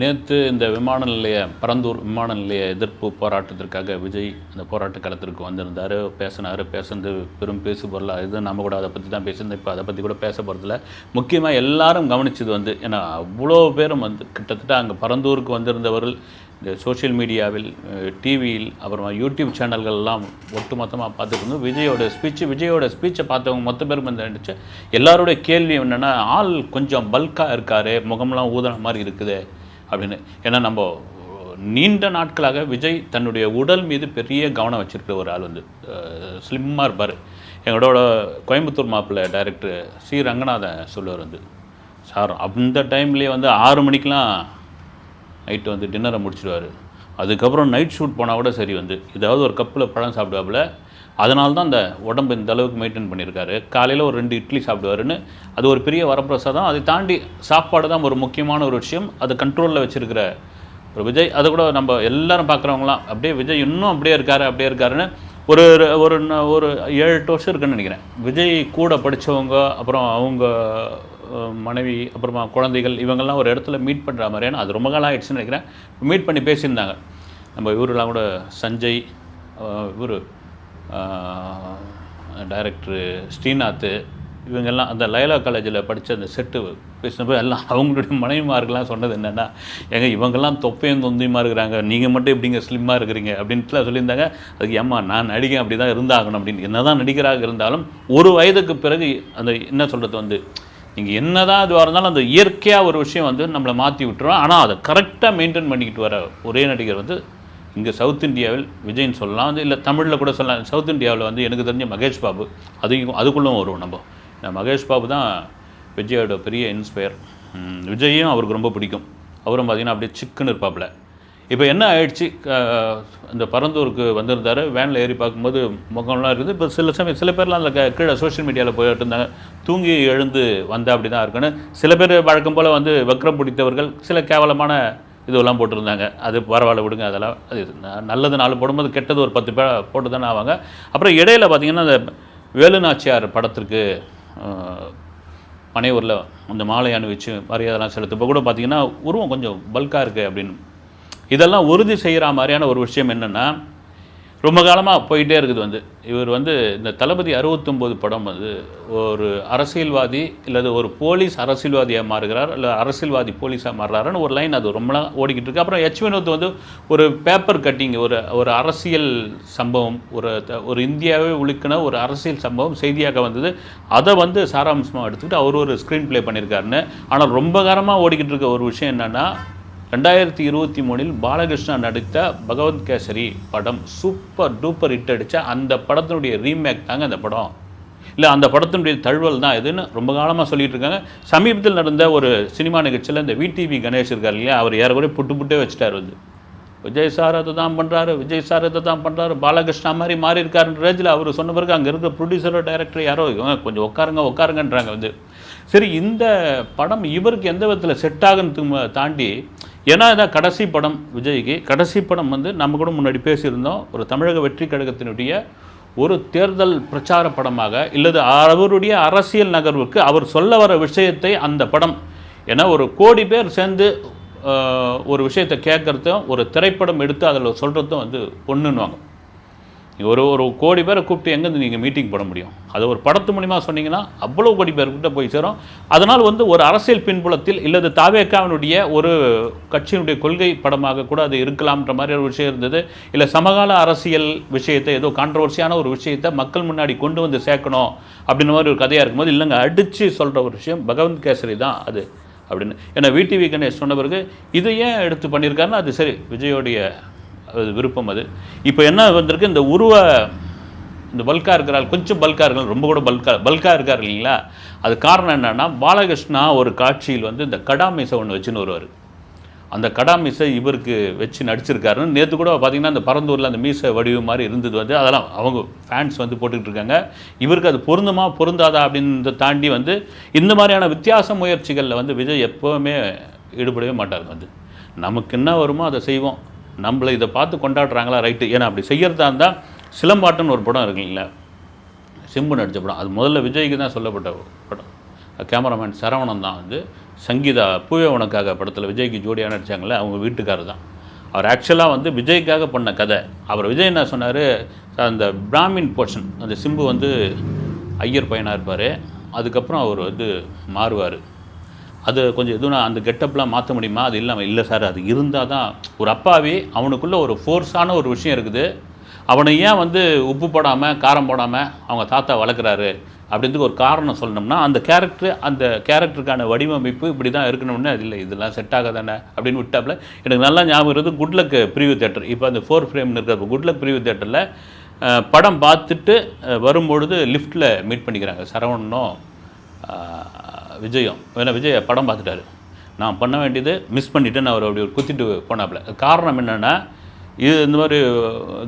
நேற்று இந்த விமான நிலைய பரந்தூர் விமான நிலைய எதிர்ப்பு போராட்டத்திற்காக விஜய் இந்த போராட்ட களத்திற்கு வந்திருந்தார். பேசினார் பேசுனது பெரும் பேசு பொருளாக இது நம்ம கூட அதை பற்றி தான் பேசியிருந்தோம். இப்போ அதை பற்றி கூட பேச போகிறதில்ல முக்கியமாக எல்லாரும் கவனிச்சது வந்து ஏன்னா அவ்வளோ பேரும் வந்து கிட்டத்தட்ட அங்கே பரந்தூருக்கு வந்திருந்தவர்கள் இந்த சோஷியல் மீடியாவில் டிவியில் அப்புறமா யூடியூப் சேனல்கள்லாம் ஒட்டுமொத்தமாக பார்த்துக்கணும் விஜயோட ஸ்பீச்சு விஜயோட ஸ்பீச்சை பார்த்தவங்க மொத்த பேரும் வந்து இருந்துச்சு எல்லாருடைய கேள்வி என்னென்னா ஆள் கொஞ்சம் பல்காக இருக்காரு முகம்லாம் ஊதுன மாதிரி இருக்குது. அப்படின்னு. ஏன்னா நம்ம நீண்ட நாட்களாக விஜய் தன்னுடைய உடல் மீது பெரிய கவனம் வச்சிருக்கிற ஒரு ஆள் வந்து ஸ்லிம்மாக இருப்பார். எங்களோட கோயம்புத்தூர் மாப்பிள்ளை டைரக்டர் சி. ரங்கநாதன் சொல்லுவார் வந்து சார் அந்த டைம்லேயே வந்து ஆறு மணிக்கெலாம் நைட்டு வந்து டின்னரை முடிச்சிடுவார் அதுக்கப்புறம் நைட் ஷூட் போனால் கூட சரி வந்து ஏதாவது ஒரு கப்பில் பழம் சாப்பிடுவாப்புல அதனால தான் அந்த உடம்பு இந்த அளவுக்கு மெயின்டைன் பண்ணியிருக்காரு. காலையில் ஒரு ரெண்டு இட்லி சாப்பிடுவாருன்னு அது ஒரு பெரிய வரப்பிரசாதம். அதை தாண்டி சாப்பாடு தான் ஒரு முக்கியமான ஒரு விஷயம். அது கண்ட்ரோலில் வச்சுருக்கிற ஒரு விஜய் அதை கூட நம்ம எல்லாரும் பார்க்குறவங்களாம் அப்படியே விஜய் இன்னும் அப்படியே இருக்காரு அப்படியே இருக்காருன்னு ஒரு ஒரு ஒரு ஏழு எட்டு வருஷம் இருக்குன்னு நினைக்கிறேன். விஜய் கூட படித்தவங்க அப்புறம் அவங்க மனைவி அப்புறமா குழந்தைகள் இவங்கெல்லாம் ஒரு இடத்துல மீட் பண்ணுற மாதிரியான அது ரொம்ப காலம் ஆகிடுச்சுன்னு நினைக்கிறேன். மீட் பண்ணி பேசியிருந்தாங்க. நம்ம இவரெல்லாம் கூட சஞ்சய் இவர் டைரக்டர் ஸ்ரீநாத் இவங்கெல்லாம் அந்த லைலா காலேஜில் படித்த அந்த செட்டு பேசினப்போ எல்லாம் அவங்களுடைய மனைவிமார்கள்லாம் சொன்னது என்னென்னா ஏங்க இவங்கெல்லாம் தொப்பையும் தொந்தியுமா இருக்கிறாங்க? நீங்கள் மட்டும் எப்படிங்க ஸ்லிம்மாக இருக்கிறீங்க? அப்படின்ட்டுலாம் சொல்லியிருந்தாங்க. அதுக்கு ஏம்மா நான் நடிகன் அப்படி தான் இருந்தாகணும். அப்படின்னு என்ன தான் நடிகராக இருந்தாலும் ஒரு வயதுக்கு பிறகு அந்த என்ன சொல்கிறது வந்து நீங்கள் என்ன தான் இதுவாக இருந்தாலும் அந்த இயற்கையாக ஒரு விஷயம் வந்து நம்மளை மாற்றி விட்டுரும். ஆனால் அதை கரெக்டாக மெயின்டைன் பண்ணிக்கிட்டு வர ஒரே நடிகர் வந்து இங்கே சவுத் இந்தியாவில் விஜய்னு சொல்லலாம். வந்து இல்லை தமிழில் கூட சொல்லலாம். சவுத் இந்தியாவில் வந்து எனக்கு தெரிஞ்ச மகேஷ் பாபு அதையும் அதுக்குள்ளும் வருவோம் நம்ம. நான் மகேஷ் பாபு தான் விஜயோட பெரிய இன்ஸ்பயர் விஜயும் அவருக்கு ரொம்ப பிடிக்கும். அவரும் பார்த்திங்கன்னா அப்படியே சிக்குன்னு இருப்பாப்புல. இப்போ என்ன ஆயிடுச்சு? இந்த பரந்தூருக்கு வந்திருந்தாரு. வேனில் ஏறி பார்க்கும்போது முகம்லாம் இருக்குது. இப்போ சில சமயம் சில பேர்லாம் அந்த க- கீழே சோஷியல் மீடியாவில் போயிட்டு இருந்தாங்க. தூங்கி எழுந்து வந்தால் அப்படி தான் இருக்குன்னு சில பேர் வழக்கம் போல் வந்து வக்ரம் பிடித்தவர்கள் சில கேவலமான இதுவெல்லாம் போட்டிருந்தாங்க. அது பரவாயில்ல விடுங்க அதெல்லாம் அது ந- நல்லது நாலு போடும்போது கெட்டது ஒரு பத்து பேர் போட்டு தானே ஆவாங்க. அப்புறம் இடையில பார்த்தீங்கன்னா அந்த வேலுநாச்சியார் படத்திற்கு பனையூரில் அந்த மாலை அணிவிச்சு மரியாதைலாம் செலுத்தப்போ கூட பார்த்தீங்கன்னா உருவம் கொஞ்சம் பல்காக இருக்குது அப்படின்னு. இதெல்லாம் உறுதி செய்கிற மாதிரியான ஒரு விஷயம் என்னென்னா ரொம்ப காலமாக போயிட்டே இருக்குது வந்து. இவர் வந்து இந்த தளபதி அறுபத்தொம்போது படம் வந்து ஒரு அரசியல்வாதி இல்லது ஒரு போலீஸ் அரசியல்வாதியாக மாறுகிறார் இல்லை அரசியல்வாதி போலீஸாக மாறுறாருன்னு ஒரு லைன் அது ரொம்ப நாள் ஓடிக்கிட்டு இருக்கு. அப்புறம் எச் வினோத் வந்து ஒரு பேப்பர் கட்டிங் ஒரு ஒரு அரசியல் சம்பவம் ஒரு த- ஒரு இந்தியாவே உழுக்கின ஒரு அரசியல் சம்பவம் செய்தியாக வந்தது. அதை வந்து சாராம்சமாக எடுத்துக்கிட்டு அவர் ஒரு ஸ்க்ரீன் ப்ளே பண்ணியிருக்காருன்னு ஆனால் ரொம்ப காலமாக ஓடிக்கிட்டு இருக்க ஒரு விஷயம் என்னென்னா ரெண்டாயிரத்தி இருபத்தி மூணில் பாலகிருஷ்ணா நடித்த பகவத் கேசரி படம் சூப்பர் டூப்பர் ஹிட் அடித்த அந்த படத்தினுடைய ரீமேக் தாங்க அந்த படம். இல்லை அந்த படத்தினுடைய தழுவல் தான் இதுன்னு ரொம்ப காலமாக சொல்லிகிட்டு இருக்காங்க. சமீபத்தில் நடந்த ஒரு சினிமா நிகழ்ச்சியில் இந்த விடிவி கணேஷ் இருக்கார் இல்லையா அவர் ஏறக்குறைய புட்டு புட்டே வச்சுட்டார் வந்து. விஜய் சார் அதை தான் பண்ணுறாரு விஜய் சார் இதை தான் பண்ணுறாரு பாலகிருஷ்ணா மாதிரி மாறி இருக்காருன்ற ரேஞ்சில் அவர் சொன்ன பிறகு அங்கே இருக்கிற ப்ரொடியூசரோ டைரக்டர் யாரோ இவங்க கொஞ்சம் உட்காருங்க உட்காருங்கன்றாங்க வந்து. சரி இந்த படம் இவருக்கு எந்த விதத்தில் செட் ஆகுன்னு தாண்டி ஏன்னா இதான் கடைசி படம் விஜய்க்கு. கடைசி படம் வந்து நம்ம கூட முன்னாடி பேசியிருந்தோம் ஒரு தமிழக வெற்றி கழகத்தினுடைய ஒரு தேர்தல் பிரச்சார படமாக இல்லது அவருடைய அரசியல் நகர்வுக்கு அவர் சொல்ல வர விஷயத்தை அந்த படம். ஏன்னா ஒரு கோடி பேர் சேர்ந்து ஒரு விஷயத்தை கேட்குறதும் ஒரு திரைப்படம் எடுத்து அதில் சொல்கிறதும் வந்து ஒன்றுன்னுவாங்க ஒரு ஒரு கோடி பேரை கூப்பிட்டு எங்கேருந்து நீங்கள் மீட்டிங் போட முடியும்? அது ஒரு படத்து மூலிமா சொன்னீங்கன்னா அவ்வளோ கோடி பேர்கிட்ட போய் சேரும். அதனால் வந்து ஒரு அரசியல் பின்புலத்தில் இல்லது தாவேக்காவினுடைய ஒரு கட்சியினுடைய கொள்கை படமாக கூட அது இருக்கலாம்ன்ற மாதிரி ஒரு விஷயம் இருந்தது. இல்லை சமகால அரசியல் விஷயத்தை ஏதோ கான்ட்ரவர்சியான ஒரு விஷயத்தை மக்கள் முன்னாடி கொண்டு வந்து சேர்க்கணும் அப்படின்ற மாதிரி ஒரு கதையாக இருக்கும்போது இல்லைங்க அடித்து சொல்கிற ஒரு விஷயம் பகவந்த் கேசரி தான் அது அப்படின்னு. ஏன்னா விடிவி கணேஷ் சொன்ன பிறகு இதை ஏன் எடுத்து பண்ணியிருக்காருன்னா அது சரி விஜயோடைய அது விருப்பம் அது. இப்போ என்ன வந்திருக்கு? இந்த உருவ இந்த பல்காக இருக்கிறாள் கொஞ்சம் பல்காக இருக்கிற ரொம்ப கூட பல்கா பல்காக இருக்கார் இல்லைங்களா? அது காரணம் என்னென்னா பாலகிருஷ்ணா ஒரு காட்சியில் வந்து இந்த கடாமிசை ஒன்று வச்சுன்னு வருவார். அந்த கடாமீசை இவருக்கு வச்சு நடிச்சிருக்காருன்னு நேற்று கூட பார்த்தீங்கன்னா அந்த பரந்தூரில் அந்த மீசை வடிவு மாதிரி இருந்தது வந்து அதெல்லாம் அவங்க ஃபேன்ஸ் வந்து போட்டுக்கிட்டு இருக்காங்க. இவருக்கு அது பொருந்துமா பொருந்தாதா அப்படின்னு தாண்டி வந்து இந்த மாதிரியான வித்தியாச முயற்சிகளில் வந்து விஜய் எப்போவுமே ஈடுபடவே மாட்டார் வந்து. நமக்கு என்ன வருமோ அதை செய்வோம். நம்மளை இதை பார்த்து கொண்டாடுறாங்களா? ரைட்டு ஏன்னா அப்படி செய்யறதா இருந்தால் சிலம்பாட்டம்னு ஒரு படம் இருக்கு இல்லைங்களா? சிம்பு நடித்த படம். அது முதல்ல விஜய்க்கு தான் சொல்லப்பட்ட படம். கேமராமேன் சரவணன் தான் வந்து சங்கீதா பூவே உனக்காக படத்தில் விஜய்க்கு ஜோடியாக நடித்தாங்களே அவங்க வீட்டுக்காரர் தான். அவர் ஆக்சுவலாக வந்து விஜய்க்காக பண்ண கதை. அவர் விஜய் என்ன சொன்னார்? அந்த பிராமின் போர்ஷன் அந்த சிம்பு வந்து ஐயர் பையனாக இருப்பார். அதுக்கப்புறம் அவர் வந்து மாறுவார். அது கொஞ்சம் எதுவும் அந்த கெட்டப்லாம் மாற்ற முடியுமா? அது இல்லாமல் இல்லை சார் அது இருந்தால் தான் ஒரு அப்பாவி அவனுக்குள்ளே ஒரு ஃபோர்ஸான ஒரு விஷயம் இருக்குது. அவனை ஏன் வந்து உப்பு போடாமல் காரம் போடாமல் அவங்க தாத்தா வளர்க்குறாரு அப்படின்றதுக்கு ஒரு காரணம் சொல்லணும்னா அந்த கேரக்டர் அந்த கேரக்டருக்கான வடிவமைப்பு இப்படி தான் இருக்கணும்னு அது இல்லை. இதெல்லாம் செட் ஆகாதானே அப்படின்னு விட்டாப்புல எனக்கு நல்லா ஞாபகம் இருக்குது குட்லக் பிரிவு தேட்டர் இப்போ அந்த ஃபோர் ஃப்ரேம்னு இருக்கிற குட்லக் பிரிவு தேட்டரில் படம் பார்த்துட்டு வரும்பொழுது லிஃப்ட்டில் மீட் பண்ணிக்கிறாங்க சரவணனும் விஜயம். ஏன்னா விஜய் படம் பார்த்துட்டாரு. நான் பண்ண வேண்டியது மிஸ் பண்ணிவிட்டு நான் அவர் அப்படி ஒரு குத்திட்டு போனாப்புல. காரணம் என்னென்னா இது இந்த மாதிரி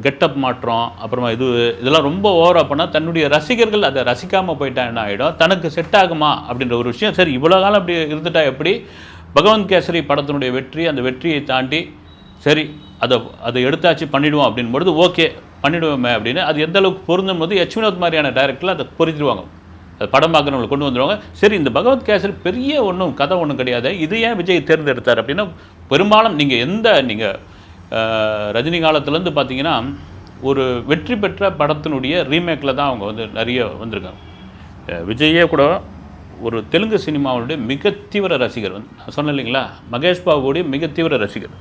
கெட்டப் மாற்றம் அப்புறமா இது இதெல்லாம் ரொம்ப ஓவராக பண்ணால் தன்னுடைய ரசிகர்கள் அதை ரசிக்காமல் போயிட்டா என்ன ஆகிடும் தனக்கு செட் ஆகுமா? அப்படின்ற ஒரு விஷயம். சரி இவ்வளோ காலம் அப்படி இருந்துட்டா எப்படி? பகவந்த் கேசரி படத்தினுடைய வெற்றி அந்த வெற்றியை தாண்டி சரி அதை அதை எடுத்தாச்சு பண்ணிவிடுவோம் அப்படின் பொழுது ஓகே பண்ணிவிடுவோமே அப்படின்னு அது எந்த அளவுக்கு பொருந்தும் போது யச் வினோத் மாதிரியான டைரக்டரில் அதை பொருத்திடுவாங்க. படம் பார்க்குறவங்களை கொண்டு வந்துடுவாங்க சரி இந்த பகவத் கேசரி பெரிய ஒன்றும் கதை ஒன்றும் கிடையாது. இது ஏன் விஜய் தேர்ந்தெடுத்தார் அப்படின்னா பெரும்பாலும் நீங்கள் எந்த நீங்கள் ரஜினி காலத்துலேருந்து பார்த்தீங்கன்னா ஒரு வெற்றி பெற்ற படத்தினுடைய ரீமேக்கில் தான் அவங்க வந்து நிறைய வந்திருக்காங்க. விஜயே கூட ஒரு தெலுங்கு சினிமாவுடைய மிக தீவிர ரசிகர். வந்து நான் சொன்னேன் இல்லைங்களா? மகேஷ் பாபுடைய மிக தீவிர ரசிகர்.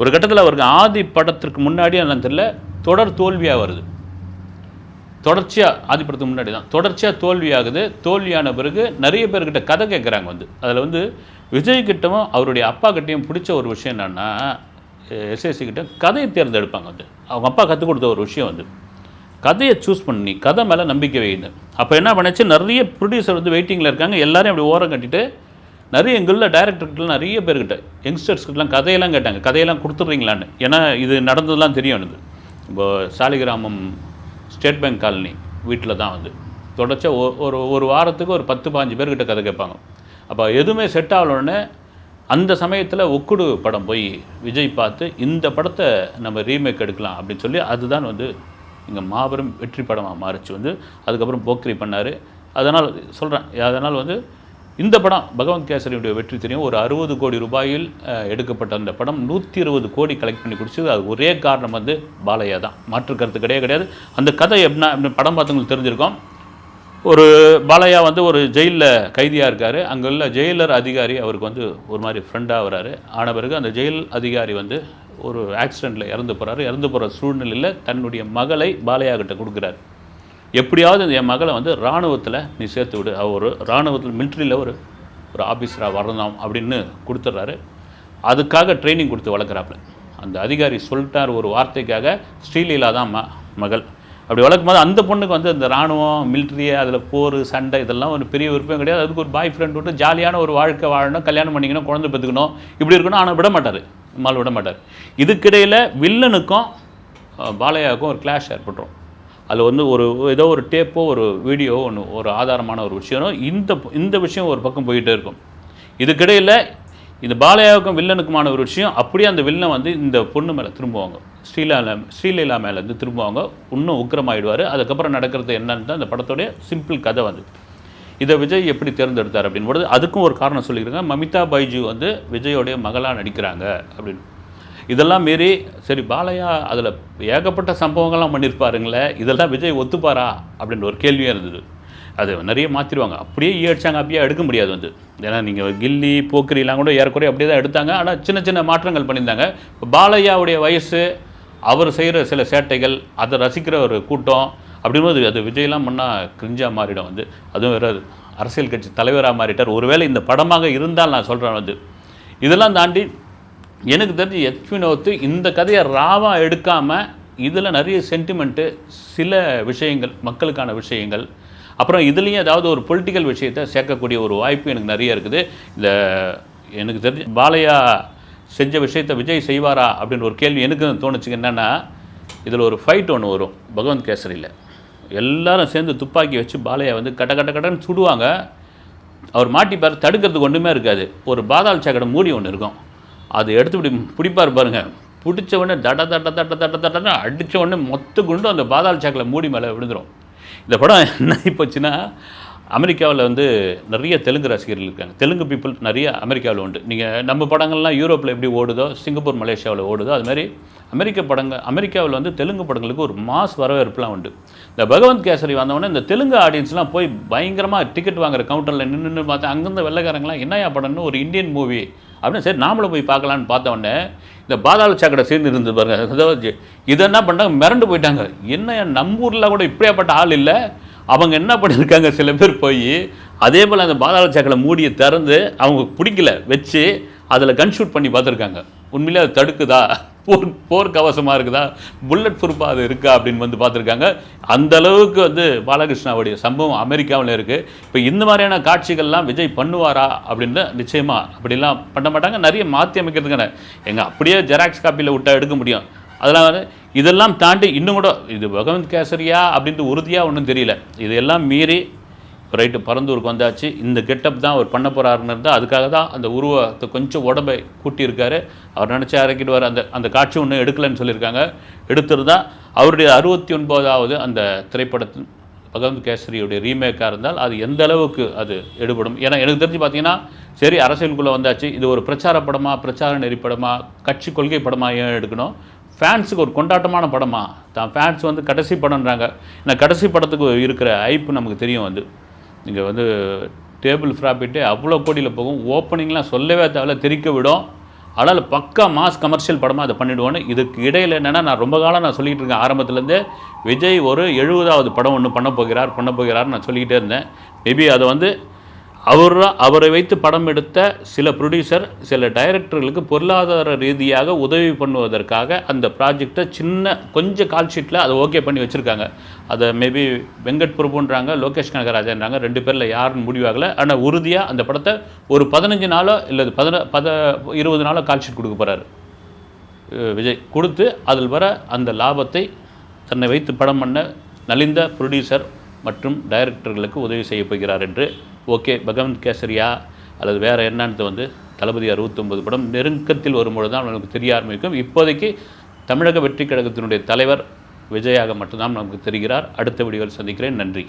ஒரு கட்டத்தில் அவருக்கு ஆதி படத்திற்கு முன்னாடி என்னன்னு தெரியல தொடர் தோல்வியாக வருது. தொடர்ச்சியாக ஆதிப்படத்துக்கு முன்னாடி தான் தொடர்ச்சியாக தோல்வியாகுது. தோல்வியான பிறகு நிறைய பேர்கிட்ட கதை கேட்குறாங்க வந்து. அதில் வந்து விஜய் கிட்டவும் அவருடைய அப்பா கிட்டேயும் பிடிச்ச ஒரு விஷயம் என்னென்னா எஸ்எஸ்சி கிட்ட கதையை தேர்ந்தெடுப்பாங்க வந்து. அவங்க அப்பா கற்றுக் கொடுத்த ஒரு விஷயம் வந்து. கதையை சூஸ் பண்ணி கதை மேலே நம்பிக்கை வைங்க அப்போ என்ன பண்ணுச்சு? நிறைய ப்ரொடியூசர் வந்து வெயிட்டிங்கில் இருக்காங்க. எல்லாரையும் அப்படி ஓரம் கட்டிட்டு நிறைய எங்களில் டேரக்டர்கிட்டலாம் நிறைய பேர்கிட்ட யங்ஸ்டர்ஸ்கிட்டலாம் கதையெல்லாம் கேட்டாங்க. கதையெல்லாம் கொடுத்துட்றீங்களான்னு. ஏன்னா இது நடந்ததெல்லாம் தெரியும் எனக்கு இப்போ சாலிகிராமம் ஸ்டேட் பேங்க் காலனி வீட்டில் தான் வந்து தொடர்ச்சியாக ஒ- ஒரு ஒரு வாரத்துக்கு ஒரு பத்து பாஞ்சு பேர்கிட்ட கதை கேட்பாங்க. அப்போ எதுவுமே செட் ஆகலோடனே அந்த சமயத்தில் ஒக்குடு படம் போய் விஜய் பார்த்து இந்த படத்தை நம்ம ரீமேக் எடுக்கலாம் அப்படின்னு சொல்லி அதுதான் வந்து இங்கே மாபெரும் வெற்றி படமாக மாறிச்சு. வந்து அதுக்கப்புறம் போக்ரி பண்ணார். அதனால் சொல்கிறேன் அதனால் வந்து இந்த படம் பகவந்த் கேசரியுடைய வெற்றி தெரியும். ஒரு அறுபது கோடி ரூபாயில் எடுக்கப்பட்ட அந்த படம் நூற்றி இருபது கோடி கலெக்ட் பண்ணி குடிச்சது. அது ஒரே காரணம் வந்து பாலையா தான். மாற்று கருத்து கிடையாது கிடையாது. அந்த கதை எப்படின்னா படம் பார்த்தவங்களுக்கு தெரிஞ்சிருக்கோம். ஒரு பாலையா வந்து ஒரு ஜெயிலில் கைதியாக இருக்கார். அங்கே உள்ள ஜெயிலர் அதிகாரி அவருக்கு வந்து ஒரு மாதிரி ஃப்ரெண்டாக வராரு. ஆன பிறகு அந்த ஜெயில் அதிகாரி வந்து ஒரு ஆக்சிடெண்ட்டில் இறந்து போகிறாரு இறந்து போகிற சூழ்நிலையில் தன்னுடைய மகளை பாலையா கிட்ட கொடுக்குறாரு. எப்படியாவது என் மகளை வந்து இராணுவத்தில் நீ சேர்த்து விடு. அவர் ஒரு இராணுவத்தில் மிலிட்ரியில் ஒரு ஒரு ஆஃபீஸராக வரணும் அப்படின்னு கொடுத்துட்றாரு. அதுக்காக ட்ரைனிங் கொடுத்து வளர்க்குறாப்புல. அந்த அதிகாரி சொல்லிட்டார் ஒரு வார்த்தைக்காக ஸ்ரீலீலா தான் ம மகள். அப்படி வளர்க்கும் போது அந்த பொண்ணுக்கு வந்து இந்த இராணுவம் மிலிட்ரி அதில் போர் சண்டை இதெல்லாம் ஒரு பெரிய விருப்பம் கிடையாது. அதுக்கு ஒரு பாய் ஃப்ரெண்ட் விட்டு ஜாலியான ஒரு வாழ்க்கை வாழணும் கல்யாணம் பண்ணிக்கணும் குழந்தை பெற்றுக்கணும் இப்படி இருக்கணும் ஆனால் விட மாட்டார். மால் விட மாட்டார். இதுக்கிடையில் வில்லனுக்கும் பாலையாவுக்கும் ஒரு கிளாஷ் ஏற்பட்டுரும். அதில் வந்து ஒரு ஏதோ ஒரு டேப்போ ஒரு வீடியோ ஒன்று ஒரு ஆதாரமான ஒரு விஷயம் இந்த இந்த விஷயம் ஒரு பக்கம் போயிட்டே இருக்கும். இதுக்கிடையில் இந்த பாலையாவுக்கும் வில்லனுக்குமான ஒரு விஷயம் அப்படியே அந்த வில்லன் வந்து இந்த பொண்ணு மேலே திரும்புவாங்க. ஸ்ரீலா ஸ்ரீலீலா மேலே வந்து திரும்புவாங்க. இன்னும் உக்கிரமாயிடுவார். அதுக்கப்புறம் நடக்கிறது என்னன்னு தான் அந்த படத்தோடைய சிம்பிள் கதை வந்து. இதை விஜய் எப்படி தேர்ந்தெடுத்தார் அப்படின்போது அதுக்கும் ஒரு காரணம் சொல்லியிருக்காங்க. மமிதா பைஜு வந்து விஜயோடைய மகளாக நடிக்கிறாங்க அப்படின்னு. இதெல்லாம் மீறி சரி பாலையா அதில் ஏகப்பட்ட சம்பவங்கள்லாம் பண்ணியிருப்பாருங்களே இதெல்லாம் விஜய் ஒத்துப்பாரா? அப்படின்ற ஒரு கேள்வியாக இருந்தது. அது நிறைய மாற்றிடுவாங்க அப்படியே ஈடிச்சாங்க அப்படியே எடுக்க முடியாது வந்து. ஏன்னா நீங்கள் கில்லி போக்கிரிலாம் கூட ஏறக்குறைய அப்படியே தான் எடுத்தாங்க. ஆனால் சின்ன சின்ன மாற்றங்கள் பண்ணியிருந்தாங்க. இப்போ பாலையாவுடைய வயசு அவர் செய்கிற சில சேட்டைகள் அதை ரசிக்கிற ஒரு கூட்டம் அப்படிங்கும்போது அது விஜய்லாம் பண்ணால் கிரிஞ்சாக மாறிடும் வந்து. அதுவும் வேறு அரசியல் கட்சி தலைவராக மாறிட்டார். ஒருவேளை இந்த படமாக இருந்தால் நான் சொல்கிறேன் வந்து. இதெல்லாம் தாண்டி எனக்கு தெரிஞ்சு எச் வினோத்து இந்த கதையை ராவாக எடுக்காமல் இதில் நிறைய சென்டிமெண்ட்டு சில விஷயங்கள் மக்களுக்கான விஷயங்கள் அப்புறம் இதுலேயும் ஏதாவது ஒரு பொலிட்டிக்கல் விஷயத்தை சேர்க்கக்கூடிய ஒரு வாய்ப்பு எனக்கு நிறைய இருக்குது. இந்த எனக்கு தெரிஞ்சு பாலையா செஞ்ச விஷயத்தை விஜய் செய்வாரா அப்படின்னு ஒரு கேள்வி எனக்கு தோணுச்சுங்க. என்னென்னா இதில் ஒரு ஃபைட் ஒன்று வரும் பகவந்த் கேசரியில். எல்லாரும் சேர்ந்து துப்பாக்கி வச்சு பாலையா வந்து கட்ட கட்ட கடன்னு சுடுவாங்க. அவர் மாட்டிப்பார் தடுக்கிறதுக்கு ஒன்றுமே இருக்காது. ஒரு பாதாள் சாக்கடை மூடி ஒன்று இருக்கும். அது எடுத்து இப்படி பிடிப்பார் பாருங்கள் பிடிச்ச உடனே தட தட்ட தட்ட தட்ட தட்டன்னு அடித்த உடனே மொத்த குண்டு அந்த பாதாள சாக்கில் மூடி மேலே விழுந்துரும். இந்த படம் என்ன போச்சுன்னா அமெரிக்காவில் வந்து நிறைய தெலுங்கு ரசிகர்கள் இருக்காங்க. தெலுங்கு பீப்புள் நிறைய அமெரிக்காவில் உண்டு. நீங்கள் நம்ம படங்கள்லாம் யூரோப்பில் எப்படி ஓடுதோ சிங்கப்பூர் மலேசியாவில் ஓடுதோ அதுமாதிரி அமெரிக்க படங்கள் அமெரிக்காவில் வந்து தெலுங்கு படங்களுக்கு ஒரு மாஸ் வரவேற்புலாம் உண்டு. இந்த பகவந்த் கேசரி வந்தவொடனே இந்த தெலுங்கு ஆடியன்ஸ்லாம் போய் பயங்கரமாக டிக்கெட் வாங்குற கவுண்டரில் நின்று நின்று பார்த்தேன் அங்கேருந்து வெள்ளைக்காரங்களாம் என்னையா படம்னு? ஒரு இந்தியன் மூவி அப்படின்னு சரி நாமளும் போய் பார்க்கலான்னு பார்த்த உடனே இந்த பாதாள சாக்கடை சேர்ந்து இருந்து பாருங்க. இதை என்ன பண்ணாங்க? மிரண்டு போயிட்டாங்க. என்ன நம்ம ஊரில் கூட இப்படியாப்பட்ட ஆள் இல்லை. அவங்க என்ன பண்ணியிருக்காங்க? சில பேர் போய் அதே போல் அந்த பாதாள சாக்கடை மூடியை திறந்து அவங்க பிடிக்கல வச்சு அதில் கன்ஷூட் பண்ணி பார்த்துருக்காங்க. உண்மையிலே அது தடுக்குதா? போர் போர் கவசமாக இருக்குதா? புல்லட் ப்ரூஃபாக அது இருக்கா அப்படின்னு வந்து பார்த்துருக்காங்க. அந்த அளவுக்கு வந்து பாலகிருஷ்ணாவுடைய சம்பவம் அமெரிக்காவில் இருக்குது இப்போ இந்த மாதிரியான காட்சிகள்லாம் விஜய் பண்ணுவாரா அப்படின்னு நிச்சயமாக அப்படிலாம் பண்ண மாட்டாங்க. நிறைய மாற்றி அமைக்கிறதுக்கான எங்கள் அப்படியே ஜெராக்ஸ் காப்பியில் விட்டால் எடுக்க முடியும். அதெல்லாம் வந்து இதெல்லாம் தாண்டி இன்னும் கூட இது பகவந்த் கேசரியா அப்படின்ட்டு உறுதியாக ஒன்றும் தெரியல. இதெல்லாம் மீறி ரைட்டு பரந்தூருக்கு வந்தாச்சு. இந்த கெட்டப் தான் அவர் பண்ண போகிறாருன்னு இருந்தால் அதுக்காக தான் அந்த உருவத்தை கொஞ்சம் உடம்பை கூட்டியிருக்காரு. அவர் நினச்சி இறக்கிடுவார். அந்த அந்த காட்சி ஒன்றும் எடுக்கலைன்னு சொல்லியிருக்காங்க. எடுத்திருந்தா அவருடைய அறுபத்தி ஒன்பதாவது அந்த திரைப்படத்தின் பகவந்த் கேசரியுடைய ரீமேக்காக இருந்தால் அது எந்த அளவுக்கு அது எடுபடும்? ஏன்னா எனக்கு தெரிஞ்சு பார்த்தீங்கன்னா சரி அரசியலுக்குள்ளே வந்தாச்சு. இது ஒரு பிரச்சார படமா பிரச்சார நெறி படமாக கட்சி கொள்கை படமா ஏன் எடுக்கணும்? ஃபேன்ஸுக்கு ஒரு கொண்டாட்டமான படமா? தான் ஃபேன்ஸ் வந்து கடைசி படம்ன்றாங்க. ஏன்னா கடைசி படத்துக்கு இருக்கிற ஐப்பு நமக்கு தெரியும் வந்து நீங்கள் வந்து டேபிள் ஃப்ராப்பிட்டு அவ்வளோ கோடியில் போகும். ஓப்பனிங்லாம் சொல்லவே தேவையில்ல தெரிக்க விடும். ஆனால் பக்கா மாஸ் கமர்ஷியல் படமாக அதை பண்ணிவிடுவோன்னு இதுக்கு இடையில் என்னென்னா நான் ரொம்ப காலம் நான் சொல்லிகிட்டு இருக்கேன். ஆரம்பத்துலேருந்தே விஜய் ஒரு எழுபதாவது படம் ஒன்று பண்ண போகிறார் பண்ண போகிறார் நான் சொல்லிக்கிட்டே இருந்தேன். மேபி அதை வந்து அவர் அவரை வைத்து படம் எடுத்த சில ப்ரொடியூசர் சில டைரக்டர்களுக்கு பொருளாதார ரீதியாக உதவி பண்ணுவதற்காக அந்த ப்ராஜெக்டை சின்ன கொஞ்சம் கால் ஷீட்டில் அதை ஓகே பண்ணி வச்சுருக்காங்க. அதை மேபி வெங்கட் பிரபுன்றாங்க லோகேஷ் கனகராஜன்றாங்க ரெண்டு பேரில் யாருன்னு முடிவாகலை ஆனால் உறுதியாக அந்த படத்தை ஒரு பதினஞ்சு நாளோ இல்லை பதின பத இருபது நாளோ கால் ஷீட் கொடுக்க போகிறாரு விஜய். கொடுத்து அதில் வர அந்த லாபத்தை தன்னை வைத்து படம் பண்ண நலிந்த ப்ரொடியூசர் மற்றும் டைரக்டர்களுக்கு உதவி செய்ய போகிறார் என்று ஓகே பகவந்த் கேசரியா அல்லது வேறு என்னன்னு வந்து தளபதி அறுபத்தொம்பது படம் நெருக்கத்தில் வரும்பொழுது தான் நமக்கு தெரிய ஆரம்பிக்கும் இப்போதைக்கு தமிழக வெற்றி கழகத்தினுடைய தலைவர் விஜயாக மட்டும்தான் நமக்கு தெரிகிறார். அடுத்த வீடியோவில் சந்திக்கிறேன். நன்றி.